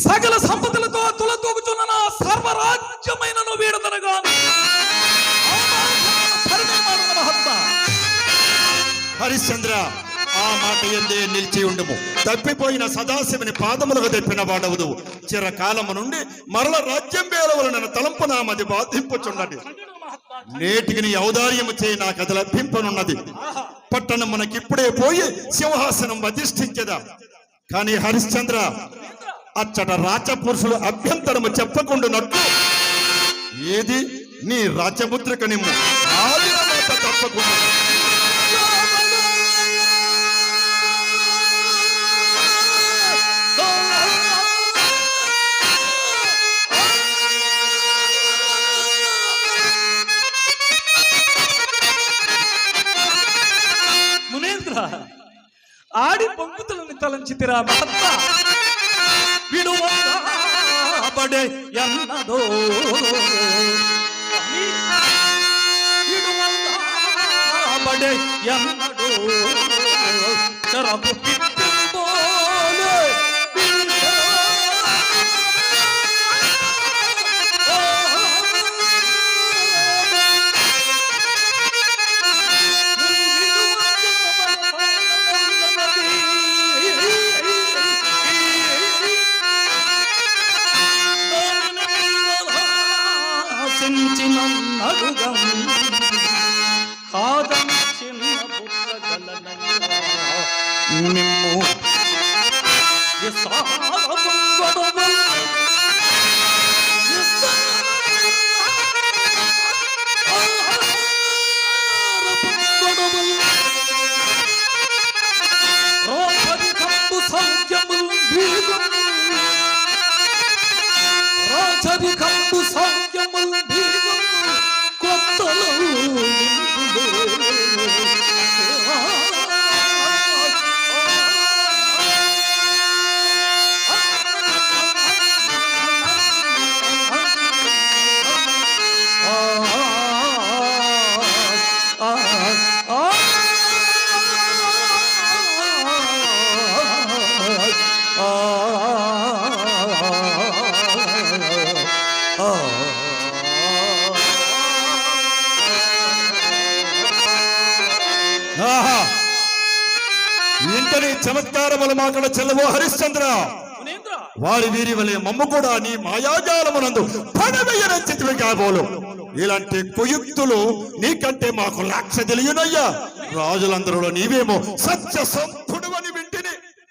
సకల సంపదలతో తులతూగుచున్న నా సర్వరాజ్యమైన వీడదనగా. హరిశ్చంద్ర ఆ మాట ఎందే నిలిచి ఉండము. తప్పిపోయిన సదాశివుని పాదములకు తెప్పిన వాడవదు. చిరకాలము నుండి మరల రాజ్యం వేలవలన తలంపు నామది బాధింపుచున్నది. నేటికి నీ ఔదార్యము చేయి నాకు అది లభింపనున్నది. పట్టణం మనకిప్పుడే పోయి సింహాసనం అధిష్ఠించదా. కానీ హరిశ్చంద్ర అచ్చట రాచపురుషులు అభ్యంతరము చెప్పకుండానట్లు ఏది? నీ రాచముద్రిక నిమ్ము. తప్పకుండా. ఆడి పంకుతులని తలంచితిరా మహత్త ಬಿಡುವ ಬಡೆ ಎಲ್ಲದೋ ಬಿಡುವ ಬಡೆ ಎಲ್ಲದೋ ಶರಬು నడుగం కాదం చిన్న బుట్టగలనయ్యా నిమ్ము. చమత్కారములు మాకడ చెల్లవో హరిశ్చంద్ర. వారి వీరి వలె మమ్మ కూడా నీ మాయాజాలమునందు పడవేయనచ్చితివి కాబోలు. ఇలాంటి కుయుక్తులు నీకంటే మాకు లక్ష తెలియనయ్యా. రాజులందరూ నీవేమో సత్య సంతుడు అని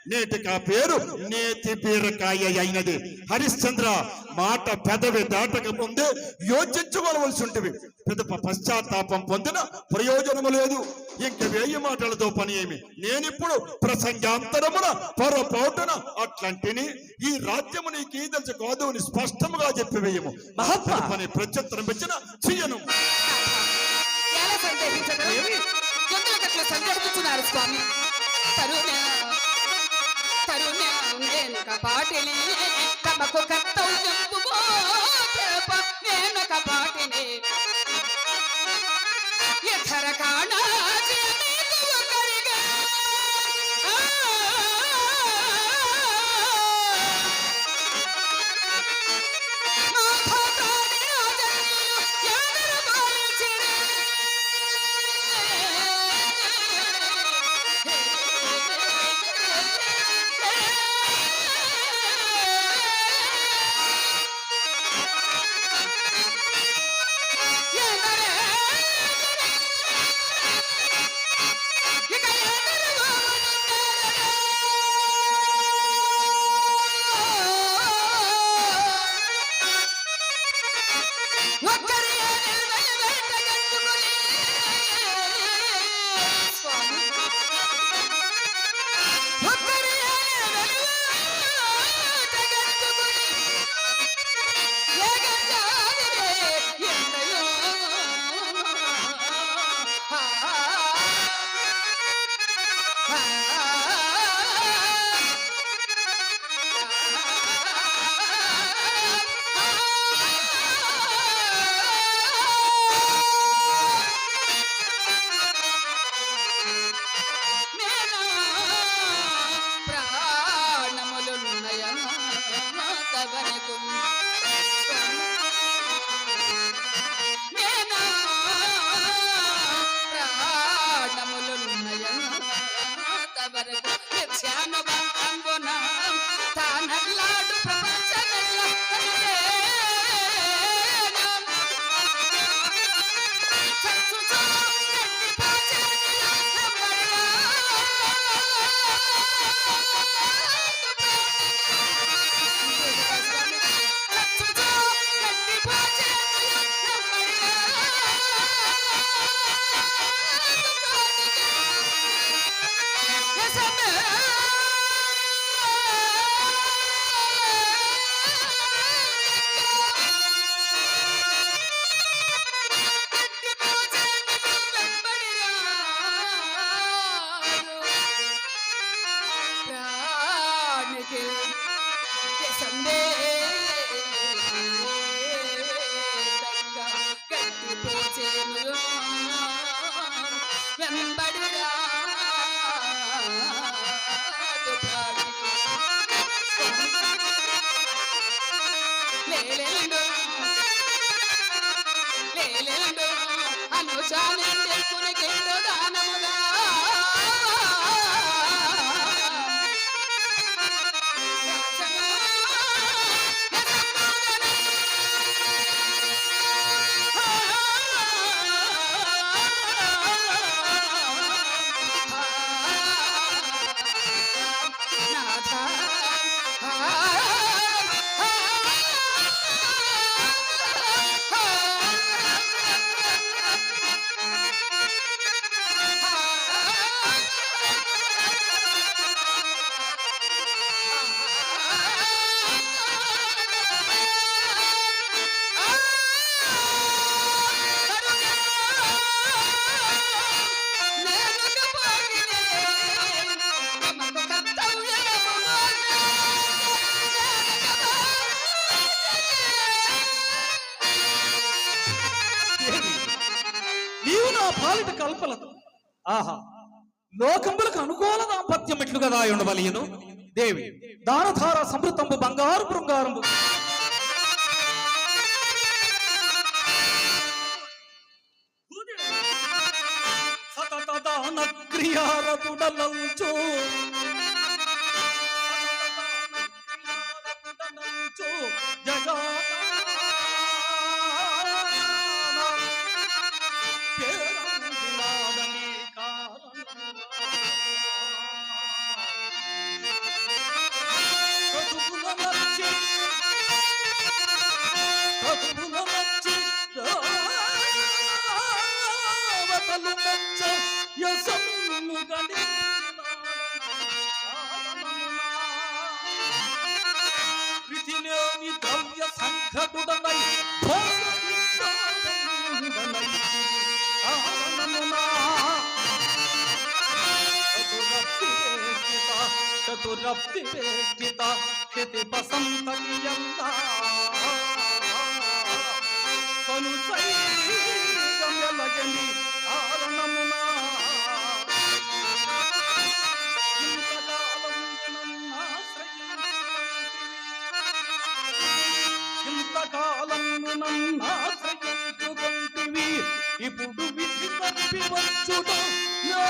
నేటికి ఆ పేరు నేతి బీరకాయ అయినది. హరిశ్చంద్ర మాట పెదవి దాటక ముందే యోచించుకోవలసి ఉంటుంది పెద్ద పశ్చాత్తాపం పొందిన ప్రయోజనము లేదు. ఇంక వేయి మాటలతో పని ఏమి? నేనిప్పుడు ప్రసంగాంతరమున పొరపాటున అట్లాంటిని ఈ రాజ్యము నీకు ఈ తెలుసు కాదు అని స్పష్టముగా చెప్పి వేయము. మహాత్మా. పని ప్రత్యుత్తరం ఇచ్చిన చెయ్యను. సందేహించున్నారు స్వామి. కపాటిని తమకు కర్తవ్యంబు పాలిట కల్పలదు ఆహా. లోకములకు అనుకూల దాంపత్యం ఎట్లు కదా ఉండవలయను? దేవి దానధార సమృతంబు బంగారు బృంగారంబు సతత దాన క్రియారతుడలంచో రప్తి చతురప్తి వేష్టిత క్షితి బసంతకియంతా కను సైగమెలగని ఇంతకాలం నన్నాశ్రయించుకొంటివి. ఇప్పుడు విధి తప్పి వచ్చుట నా